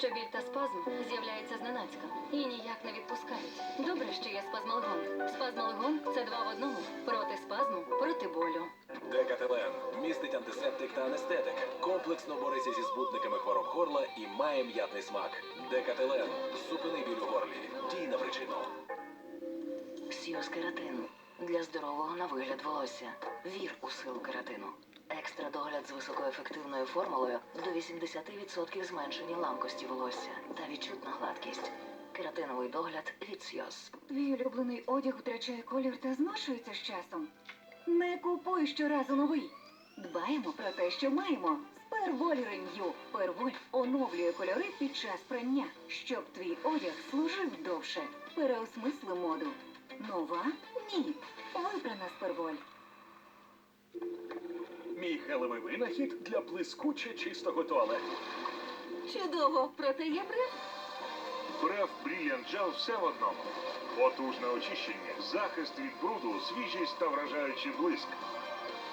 що біль та спазм з'являються зненацька і ніяк не відпускають. Добре, що є спазмолегон. Спазмолегон це два в одному проти спазму, проти болю. Декателен містить антисептик та анестетик, комплексно бореться зі збутниками хвороб горла і має м'ятний смак. Декателен зупини біль у горлі. Дій на причину. Сіос кератин для здорового на вигляд волосся. Вір у силу кератину. Екстра догляд з високоефективною формулою до 80% зменшення ламкості волосся та відчутна гладкість. Кератиновий догляд від Сіос. Твій улюблений одяг втрачає колір та зношується з часом. Не купуй щоразу новий. Дбаємо про те, що маємо. З Перволь. Перволь оновлює кольори під час прання, щоб твій одяг служив довше. Переосмисли моду. Нова? Ні. Вибрана з Перволь. Мій гелевий винахід для блискуче чистого туалету. Чудово, проте є бред. Бреф Brilliant Gel все в одному. Потужне очищення, захист від бруду, свіжість та вражаючий блиск.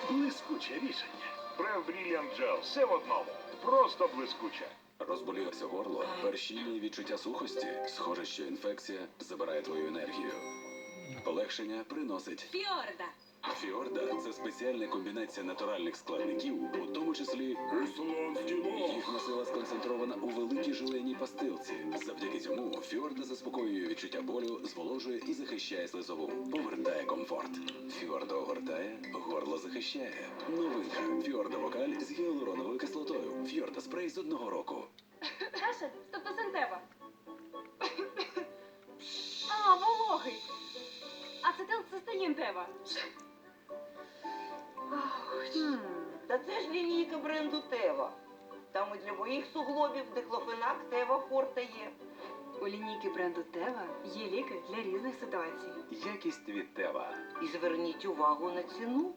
Блискуче рішення. Бреф Brilliant Gel все в одному. Просто блискуче. Розболілося горло, першіння і відчуття сухості. Схоже, що інфекція забирає твою енергію. Полегшення приносить Фіорда. Фіорда це спеціальна комбінація натуральних складників, у тому числі їхня сила сконцентрована у великій жиленій пастилці. Завдяки цьому Фіорда заспокоює відчуття болю, зволожує і захищає слизову. Повертає комфорт. Фіорда огортає, горло захищає. Новинка Фіорда Вокаль з гіалуроновою кислотою. Фіорда спрей з одного року. Кашель, тобто синтева. А, вологий. Ацетилцистеїн тева. Та це ж лінійка бренду Тева. Там і для моїх суглобів диклофенак Тева Форте є. У лінійки бренду Тева є ліки для різних ситуацій. Якість від Тева. І зверніть увагу на ціну.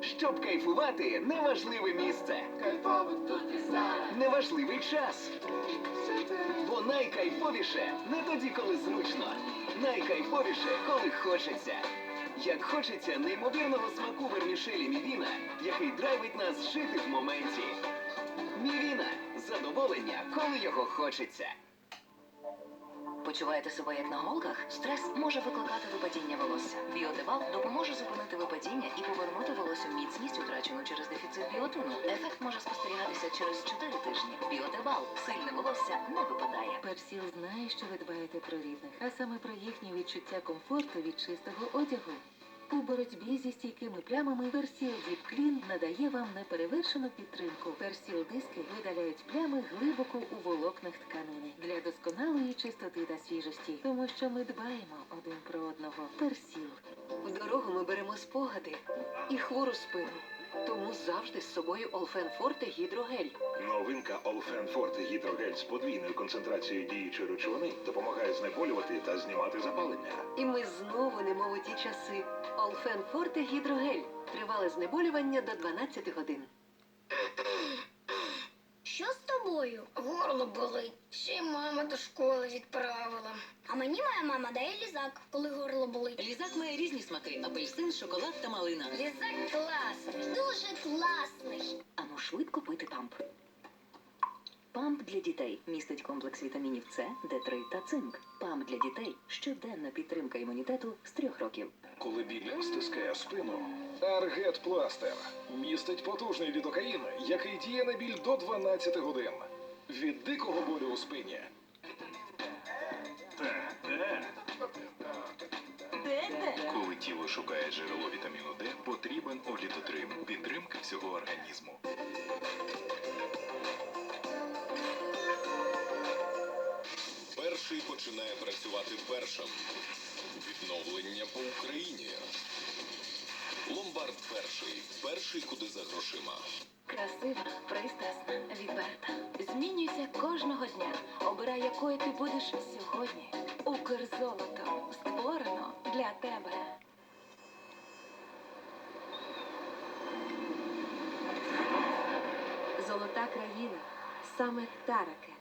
Щоб кайфувати, неважливе місце. Неважливий час. Бо найкайфовіше не тоді, коли зручно. Найкайфовіше, коли хочеться. Як хочеться неймовірного смаку вермішелі Мівіна, який драйвить нас жити в моменті. Мівіна задоволення, коли його хочеться. Почуваєте себе як на голках? Стрес може викликати випадіння волосся. Біодевал допоможе зупинити випадіння сильне не випадає. Персіл знає, що ви дбаєте про рідних, а саме про їхнє відчуття комфорту від чистого одягу. У боротьбі зі стійкими плямами Персіл Діп Клін надає вам неперевершену підтримку. Персіл диски видаляють плями глибоко у волокнах тканини для досконалої чистоти та свіжості, тому що ми дбаємо один про одного. Персіл. В дорогу ми беремо спогади і хвору спину. Тому завжди з собою Олфен Форте гідрогель. Новинка Олфен Форте гідрогель з подвійною концентрацією діючої речовини допомагає знеболювати та знімати запалення. І ми знову немов у ті часи. Олфен Форте гідрогель. Тривале знеболювання до 12 годин. Що з тобою? Горло болить. Ще й мама до школи відправила. А мені моя мама дає лізак, коли горло болить. Лізак має різні смаки: апельсин, шоколад та малина. Лізак класний, дуже класний. Ану швидко пити памп. Памп для дітей містить комплекс вітамінів С, Д3 та цинк. Памп для дітей щоденна підтримка імунітету з трьох років. Коли біль стискає спину, Аргет Пластер містить потужний лідокаїн, який діє на біль до 12 годин. Від дикого болю у спині. Коли тіло шукає джерело вітаміну Д, потрібен олітотрим. Підтримка всього організму. Працювати першим. Відновлення по Україні. Ломбард перший. Перший куди за грошима. Красива, пристрасна, відверта. Змінюйся кожного дня. Обирай, якою ти будеш сьогодні. Укрзолото створено для тебе. Золота країна. Саме та ракета.